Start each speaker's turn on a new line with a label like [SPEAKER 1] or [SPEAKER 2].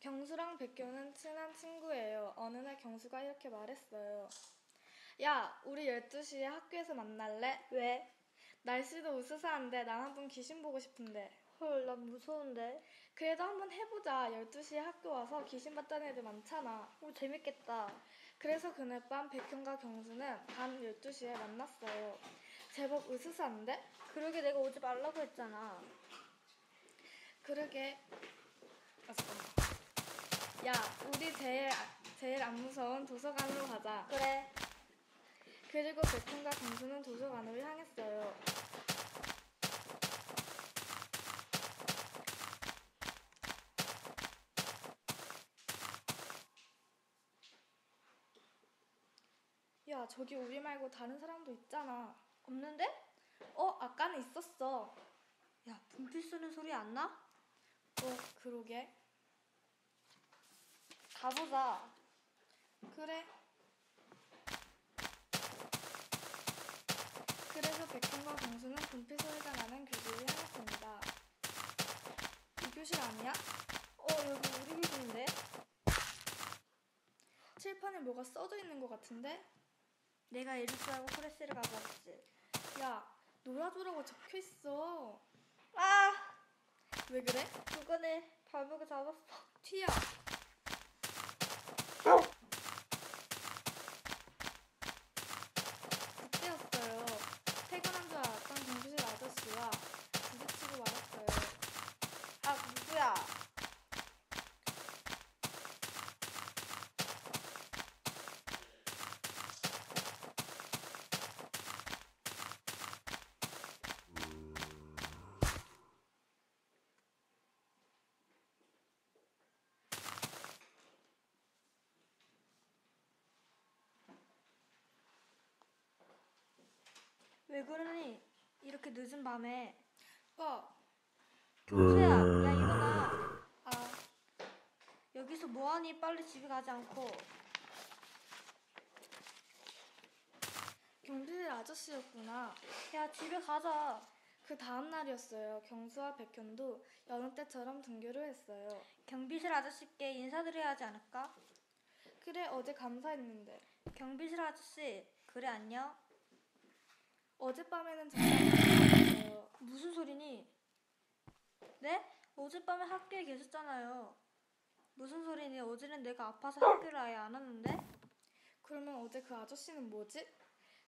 [SPEAKER 1] 경수랑 백교는 친한 친구예요. 어느 날 경수가 이렇게 말했어요. 야, 우리 12시에 학교에서 만날래?
[SPEAKER 2] 왜?
[SPEAKER 1] 날씨도 으스스한데 난 한번 귀신 보고 싶은데.
[SPEAKER 2] 헐, 난 무서운데.
[SPEAKER 1] 그래도 한번 해보자. 12시에 학교 와서 귀신 봤다는 애들 많잖아.
[SPEAKER 2] 오, 재밌겠다.
[SPEAKER 1] 그래서 그날 밤 백현과 경수는 밤 12시에 만났어요. 제법 으스스한데?
[SPEAKER 2] 그러게 내가 오지 말라고 했잖아.
[SPEAKER 1] 그러게. 아, 잠깐만. 야, 우리 제일, 제일 안 무서운 도서관으로 가자.
[SPEAKER 2] 그래.
[SPEAKER 1] 그리고 백현과 경수는 도서관으로 향했어요. 야, 저기 우리 말고 다른 사람도 있잖아.
[SPEAKER 2] 없는데?
[SPEAKER 1] 어, 아까는 있었어.
[SPEAKER 2] 야, 분필 쓰는 소리 안 나?
[SPEAKER 1] 어, 그러게.
[SPEAKER 2] 가보자.
[SPEAKER 1] 그래. 그래서 백현과 경수는 분필 소리가 나는 교실을 향했습니다. 이 교실 아니야?
[SPEAKER 2] 어, 여기 우리 교실인데?
[SPEAKER 1] 칠판에 뭐가 써져 있는 것 같은데?
[SPEAKER 2] 내가 알고 프레스를 가져왔지.
[SPEAKER 1] 야, 놀아주라고 적혀 있어.
[SPEAKER 2] 아!
[SPEAKER 1] 왜 그래?
[SPEAKER 2] 그거네. 발목을 잡았어.
[SPEAKER 1] 그때였어요. 퇴근한 줄 알았던 경주실 아저씨와 부딪히고 말았어요.
[SPEAKER 2] 아, 누구야? 왜 그러니? 이렇게 늦은 밤에.
[SPEAKER 1] 어,
[SPEAKER 2] 경수야, 야, 일어나.
[SPEAKER 1] 아,
[SPEAKER 2] 여기서 뭐하니? 빨리 집에 가지 않고.
[SPEAKER 1] 경주실 아저씨였구나.
[SPEAKER 2] 야, 집에 가자.
[SPEAKER 1] 그 다음 날이었어요. 경수와 백현도 여느 때처럼 등교를 했어요.
[SPEAKER 2] 경비실 아저씨께 인사드려야 하지 않을까?
[SPEAKER 1] 그래, 어제 감사했는데.
[SPEAKER 2] 경비실 아저씨, 그래, 안녕?
[SPEAKER 1] 어젯밤에는 잠깐
[SPEAKER 2] 무슨 소리니? 네? 어젯밤에 학교에 계셨잖아요. 무슨 소리니? 어제는 내가 아파서 학교를 아예 안 왔는데?
[SPEAKER 1] 그러면 어제 그 아저씨는 뭐지?